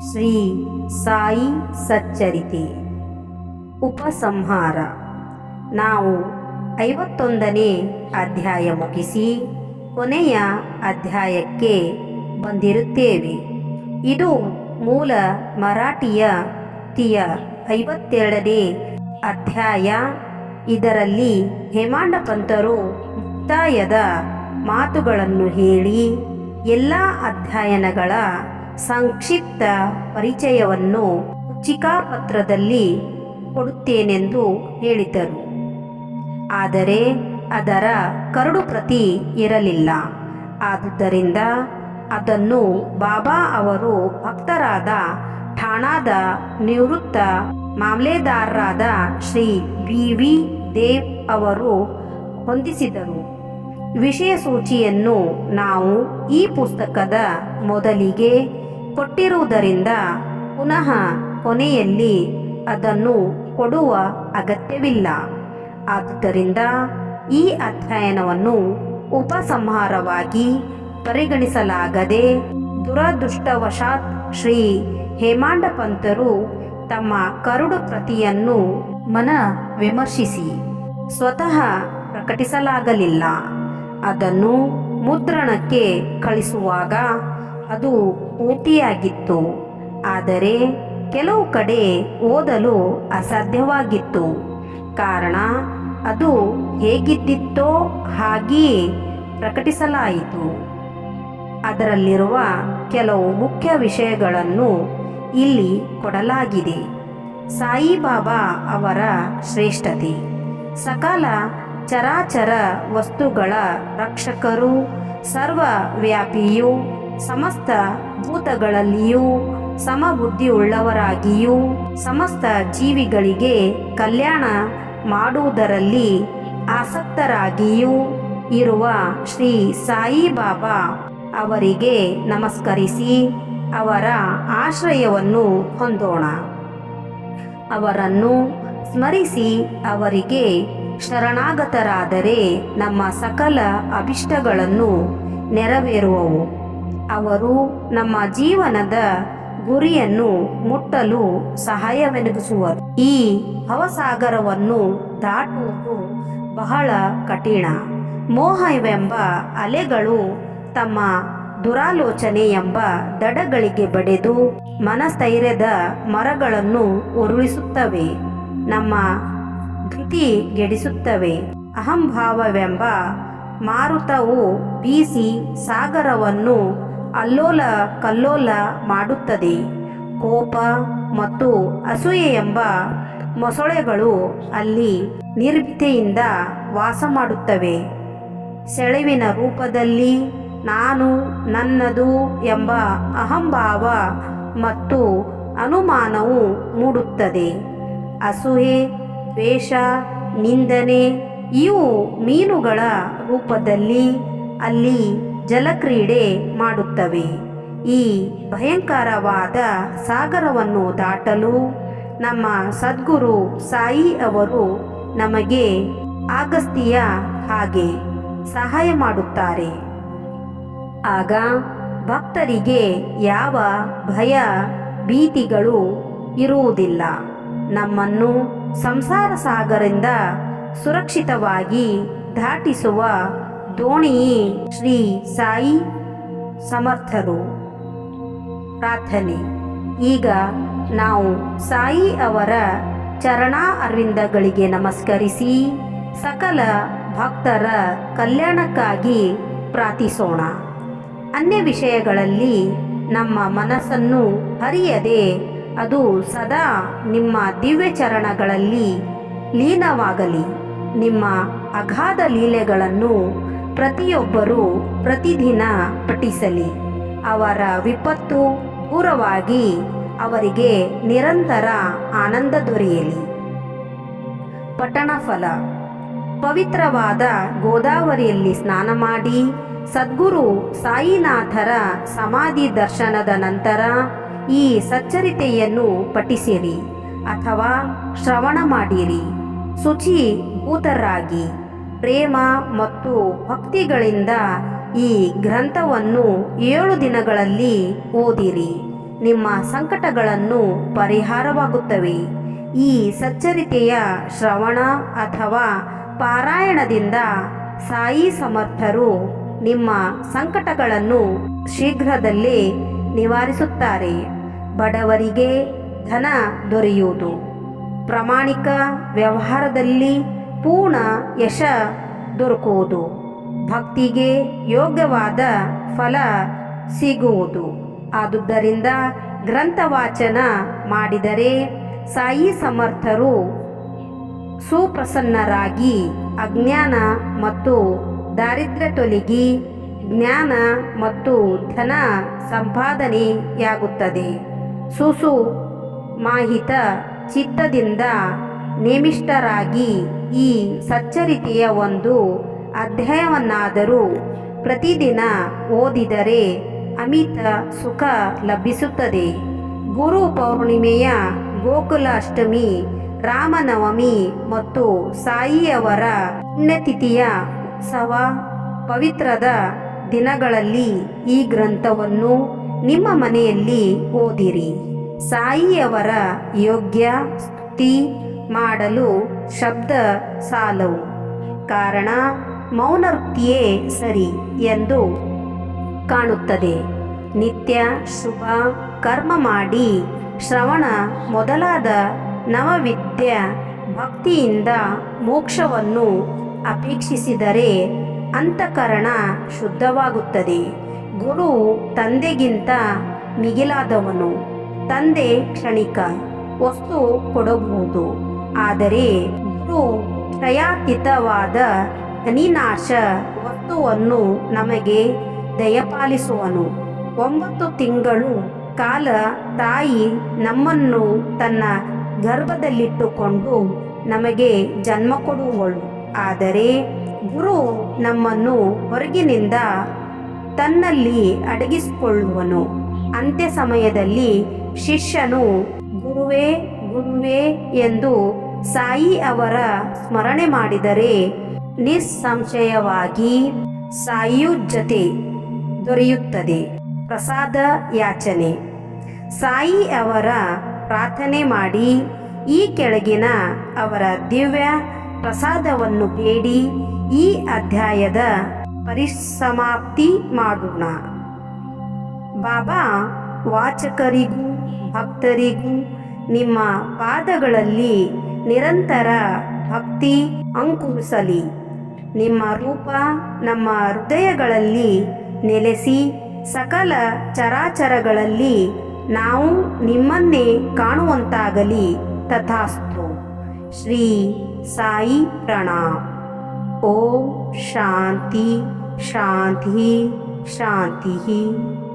ಶ್ರೀ ಸಾಯಿ ಸಚ್ಚರಿತೆ. ಉಪಸಂಹಾರ. ನಾವು ಐವತ್ತೊಂದನೇ ಅಧ್ಯಾಯ ಮುಗಿಸಿ ಕೊನೆಯ ಅಧ್ಯಾಯಕ್ಕೆ ಬಂದಿರುತ್ತೇವೆ. ಇದು ಮೂಲ ಮರಾಠಿಯ ತಿಯ ಐವತ್ತೆರಡನೇ ಅಧ್ಯಾಯ. ಇದರಲ್ಲಿ ಹೇಮಾಂಡ ಪಂತರು ಮುಕ್ತಾಯದ ಮಾತುಗಳನ್ನು ಹೇಳಿ, ಎಲ್ಲ ಅಧ್ಯಯನಗಳ ಸಂಕ್ಷಿಪ್ತ ಪರಿಚಯವನ್ನು ಚಿಕಾಪತ್ರದಲ್ಲಿ ಕೊಡುತ್ತೇನೆಂದು ಹೇಳಿದ್ದರು ಆದರೆ ಅದರ ಕರಡು ಪ್ರತಿ ಇರಲಿಲ್ಲ. ಆದುದರಿಂದ ಅದನ್ನು ಬಾಬಾ ಅವರು ಭಕ್ತರಾದ ಠಾಣಾದ ನಿವೃತ್ತ ಮಾಮಲೆದಾರರಾದ ಶ್ರೀ ವಿ ವಿ ದೇವ್ ಅವರು ಹೊಂದಿಸಿದರು. ವಿಷಯ ಸೂಚಿಯನ್ನು ನಾವು ಈ ಪುಸ್ತಕದ ಮೊದಲಿಗೆ ಕೊಟ್ಟಿರುವುದರಿಂದ ಪುನಃ ಕೊನೆಯಲ್ಲಿ ಅದನ್ನು ಕೊಡುವ ಅಗತ್ಯವಿಲ್ಲ. ಆದುದರಿಂದ ಈ ಅಧ್ಯಯನವನ್ನು ಉಪಸಂಹಾರವಾಗಿ ಪರಿಗಣಿಸಲಾಗದೆ ದುರದೃಷ್ಟವಶಾತ್ ಶ್ರೀ ಹೇಮಾಂಡ ಪಂತರು ತಮ್ಮ ಕರುಡು ಪ್ರತಿಯನ್ನು ಮನ ವಿಮರ್ಶಿಸಿ ಸ್ವತಃ ಪ್ರಕಟಿಸಲಾಗಲಿಲ್ಲ. ಅದನ್ನು ಮುದ್ರಣಕ್ಕೆ ಕಳಿಸುವಾಗ ಅದು ಪೂರ್ತಿಯಾಗಿತ್ತು. ಆದರೆ ಕೆಲವು ಕಡೆ ಓದಲು ಅಸಾಧ್ಯವಾಗಿತ್ತು. ಕಾರಣ, ಅದು ಹೇಗಿದ್ದಿತ್ತೋ ಹಾಗೆಯೇ ಪ್ರಕಟಿಸಲಾಯಿತು. ಅದರಲ್ಲಿರುವ ಕೆಲವು ಮುಖ್ಯ ವಿಷಯಗಳನ್ನು ಇಲ್ಲಿ ಕೊಡಲಾಗಿದೆ. ಸಾಯಿಬಾಬಾ ಅವರ ಶ್ರೇಷ್ಠತೆ. ಸಕಾಲ ಚರಾಚರ ವಸ್ತುಗಳ ರಕ್ಷಕರು, ಸರ್ವವ್ಯಾಪಿಯೂ ಸಮಸ್ತ ಭೂತಗಳಲ್ಲಿಯೂ, ಸಮಬುದ್ಧಿಯುಳ್ಳವರಾಗಿಯೂ, ಸಮಸ್ತ ಜೀವಿಗಳಿಗೆ ಕಲ್ಯಾಣ ಮಾಡುವುದರಲ್ಲಿ ಆಸಕ್ತರಾಗಿಯೂ ಇರುವ ಶ್ರೀ ಸಾಯಿಬಾಬಾ ಅವರಿಗೆ ನಮಸ್ಕರಿಸಿ ಅವರ ಆಶ್ರಯವನ್ನು ಹೊಂದೋಣ. ಅವರನ್ನು ಸ್ಮರಿಸಿ ಅವರಿಗೆ ಶರಣಾಗತರಾದರೆ ನಮ್ಮ ಸಕಲ ಅಭಿಷ್ಟಗಳನ್ನು ನೆರವೇರುವವು. ಅವರು ನಮ್ಮ ಜೀವನದ ಗುರಿಯನ್ನು ಮುಟ್ಟಲು ಸಹಾಯವೆನಗಿಸುವರು. ಈ ಹವಸಾಗರವನ್ನು ದಾಟುವುದು ಬಹಳ ಕಠಿಣ. ಮೋಹವೆಂಬ ಅಲೆಗಳು ತಮ್ಮ ದುರಾಲೋಚನೆ ಎಂಬ ದಡಗಳಿಗೆ ಬಡೆದು ಮನಸ್ಥೈರ್ಯದ ಮರಗಳನ್ನು ಉರುಳಿಸುತ್ತವೆ. ನಮ್ಮ ಧೃತಿಗೆಡಿಸುತ್ತವೆ ಅಹಂಭಾವವೆಂಬ ಮಾರುತವು ಬೀಸಿ ಸಾಗರವನ್ನು ಅಲ್ಲೋಲ ಕಲ್ಲೋಲ ಮಾಡುತ್ತದೆ. ಕೋಪ ಮತ್ತು ಅಸೂಯೆ ಎಂಬ ಮೊಸಳೆಗಳು ಅಲ್ಲಿ ನಿರ್ಭೀತೆಯಿಂದ ವಾಸ ಮಾಡುತ್ತವೆ. ಸೆಳೆವಿನ ರೂಪದಲ್ಲಿ ನಾನು ನನ್ನದು ಎಂಬ ಅಹಂಭಾವ ಮತ್ತು ಅನುಮಾನವು ಮೂಡುತ್ತದೆ. ಅಸೂಹೆ ದ್ವೇಷ, ನಿಂದನೆ ಇವು ಮೀನುಗಳ ರೂಪದಲ್ಲಿ ಅಲ್ಲಿ ಜಲಕ್ರೀಡೆ ಮಾಡುತ್ತವೆ. ಈ ಭಯಂಕರವಾದ ಸಾಗರವನ್ನು ದಾಟಲು ನಮ್ಮ ಸದ್ಗುರು ಸಾಯಿ ಅವರು ನಮಗೆ ಆಗಸ್ತಿಯ ಹಾಗೆ ಸಹಾಯ ಮಾಡುತ್ತಾರೆ. ಆಗ ಭಕ್ತರಿಗೆ ಯಾವ ಭಯ ಭೀತಿಗಳು ಇರುವುದಿಲ್ಲ. ನಮ್ಮನ್ನು ಸಂಸಾರ ಸಾಗರದಿಂದ ಸುರಕ್ಷಿತವಾಗಿ ದಾಟಿಸುವ ದೋಣಿಯೇ ಶ್ರೀ ಸಾಯಿ ಸಮರ್ಥರು. ಪ್ರಾರ್ಥನೆ. ಈಗ ನಾವು ಸಾಯಿ ಅವರ ಚರಣ ಅರವಿಂದಗಳಿಗೆ ನಮಸ್ಕರಿಸಿ ಸಕಲ ಭಕ್ತರ ಕಲ್ಯಾಣಕ್ಕಾಗಿ ಪ್ರಾರ್ಥಿಸೋಣ. ಅನ್ಯ ವಿಷಯಗಳಲ್ಲಿ ನಮ್ಮ ಮನಸ್ಸನ್ನು ಹರಿಯದೆ ಅದು ಸದಾ ನಿಮ್ಮ ದಿವ್ಯ ಚರಣಗಳಲ್ಲಿ ಲೀನವಾಗಲಿ. ನಿಮ್ಮ ಅಗಾಧ ಲೀಲೆಗಳನ್ನು ಪ್ರತಿಯೊಬ್ಬರೂ ಪ್ರತಿದಿನ ಪಠಿಸಲಿ. ಅವರ ವಿಪತ್ತು ದೂರವಾಗಿ ಅವರಿಗೆ ನಿರಂತರ ಆನಂದ ದೊರೆಯಲಿ. ಪಠಣ ಫಲ. ಪವಿತ್ರವಾದ ಗೋದಾವರಿಯಲ್ಲಿ ಸ್ನಾನ ಮಾಡಿ ಸದ್ಗುರು ಸಾಯಿನಾಥರ ಸಮಾಧಿ ದರ್ಶನದ ನಂತರ ಈ ಸಚ್ಚರಿತೆಯನ್ನು ಪಠಿಸಿರಿ ಅಥವಾ ಶ್ರವಣ ಮಾಡಿರಿ. ಶುಚಿ ಭೂತರಾಗಿ ಪ್ರೇಮ ಮತ್ತು ಭಕ್ತಿಗಳಿಂದ ಈ ಗ್ರಂಥವನ್ನು ಏಳು ದಿನಗಳಲ್ಲಿ ಓದಿರಿ. ನಿಮ್ಮ ಸಂಕಟಗಳನ್ನು ಪರಿಹಾರವಾಗುತ್ತವೆ. ಈ ಸಚ್ಚರಿತೆಯ ಶ್ರವಣ ಅಥವಾ ಪಾರಾಯಣದಿಂದ ಸಾಯಿ ಸಮರ್ಥರು ನಿಮ್ಮ ಸಂಕಟಗಳನ್ನು ಶೀಘ್ರದಲ್ಲೇ ನಿವಾರಿಸುತ್ತಾರೆ. ಬಡವರಿಗೆ ಧನ ದೊರೆಯುವುದು. ಪ್ರಾಮಾಣಿಕ ವ್ಯವಹಾರದಲ್ಲಿ ಪೂರ್ಣ ಯಶ ದೊರಕುವುದು. ಭಕ್ತಿಗೆ ಯೋಗ್ಯವಾದ ಫಲ ಸಿಗುವುದು. ಆದುದರಿಂದ ಗ್ರಂಥ ವಾಚನ ಮಾಡಿದರೆ ಸಾಯಿ ಸಮರ್ಥರು ಸುಪ್ರಸನ್ನರಾಗಿ ಅಜ್ಞಾನ ಮತ್ತು ದಾರಿದ್ರ್ಯ ತೊಲಗಿ ಜ್ಞಾನ ಮತ್ತು ಧನ ಸಂಪಾದನೆಯಾಗುತ್ತದೆ. ಸುಸು ಮಾಹಿತ ಚಿತ್ತದಿಂದ ನೇಮಿಷ್ಠರಾಗಿ ಈ ಸಚ್ಚರಿತೆಯ ಒಂದು ಅಧ್ಯಾಯವನ್ನಾದರೂ ಪ್ರತಿದಿನ ಓದಿದರೆ ಅಮಿತ ಸುಖ ಲಭಿಸುತ್ತದೆ. ಗುರು ಪೌರ್ಣಿಮೆಯ ಗೋಕುಲಾಷ್ಟಮಿ, ರಾಮನವಮಿ ಮತ್ತು ಸಾಯಿಯವರ ಪುಣ್ಯತಿಥಿಯ ಉತ್ಸವ ಪವಿತ್ರದ ದಿನಗಳಲ್ಲಿ ಈ ಗ್ರಂಥವನ್ನು ನಿಮ್ಮ ಮನೆಯಲ್ಲಿ ಓದಿರಿ. ಸಾಯಿಯವರ ಯೋಗ್ಯ ಸ್ತುತಿ ಮಾಡಲು ಶಬ್ದ ಸಾಲವು. ಕಾರಣ ಮೌನವೃತ್ತಿಯೇ ಸರಿ ಎಂದು ಕಾಣುತ್ತದೆ. ನಿತ್ಯ ಶುಭ ಕರ್ಮ ಮಾಡಿ ಶ್ರವಣ ಮೊದಲಾದ ನವವಿದ್ಯ ಭಕ್ತಿಯಿಂದ ಮೋಕ್ಷವನ್ನು ಅಪೇಕ್ಷಿಸಿದರೆ ಅಂತಃಕರಣ ಶುದ್ಧವಾಗುತ್ತದೆ. ಗುರು ತಂದೆಗಿಂತ ಮಿಗಿಲಾದವನು. ತಂದೆ ಕ್ಷಣಿಕ ವಸ್ತು ಕೊಡಬಹುದು. ಆದರೆ ಗುರು ಕ್ಷಯಾತೀತವಾದ ಅನಿನಾಶ ವಸ್ತುವನ್ನು ನಮಗೆ ದಯಪಾಲಿಸುವನು. ಒಂಬತ್ತು ತಿಂಗಳು ಕಾಲ ತಾಯಿ ನಮ್ಮನ್ನು ತನ್ನ ಗರ್ಭದಲ್ಲಿಟ್ಟುಕೊಂಡು ನಮಗೆ ಜನ್ಮ ಕೊಡುವಳು. ಆದರೆ ಗುರು ನಮ್ಮನ್ನು ಹೊರಗಿನಿಂದ ತನ್ನಲ್ಲಿ ಅಡಗಿಸಿಕೊಳ್ಳುವನು. ಅಂತ್ಯ ಸಮಯದಲ್ಲಿ ಶಿಷ್ಯನು, ಗುರುವೇ ಗುರುವೇ ಎಂದು ಸಾಯಿ ಅವರ ಸ್ಮರಣೆ ಮಾಡಿದರೆ ನಿಸ್ಸಂಶಯವಾಗಿ ಸಾಯಿಯು ಜೊತೆ ದೊರೆಯುತ್ತದೆ. ಪ್ರಸಾದ ಯಾಚನೆ. ಸಾಯಿ ಅವರ ಪ್ರಾರ್ಥನೆ ಮಾಡಿ ಈ ಕೆಳಗಿನ ಅವರ ದಿವ್ಯ ಪ್ರಸಾದವನ್ನು ಬೇಡಿ. ಈ ಅಧ್ಯಾಯದ ಪರಿಸಮಾಪ್ತಿ ಮಾಡೋಣ. ಬಾಬಾ, ವಾಚಕರಿಗೂ, ಭಕ್ತರಿಗೂ ನಿಮ್ಮ ಪಾದಗಳಲ್ಲಿ ನಿರಂತರ ಭಕ್ತಿ ಅಂಕುರಿಸಲಿ. ನಿಮ್ಮ ರೂಪ ನಮ್ಮ ಹೃದಯಗಳಲ್ಲಿ ನೆಲೆಸಿ ಸಕಲ ಚರಾಚರಗಳಲ್ಲಿ ನಾವು ನಿಮ್ಮನ್ನೇ ಕಾಣುವಂತಾಗಲಿ ತಥಾಸ್ತು. ಶ್ರೀ ಸಾಯಿ ಪ್ರಣಾಮ್. ಓಂ ಶಾಂತಿ ಶಾಂತಿ ಶಾಂತಿ.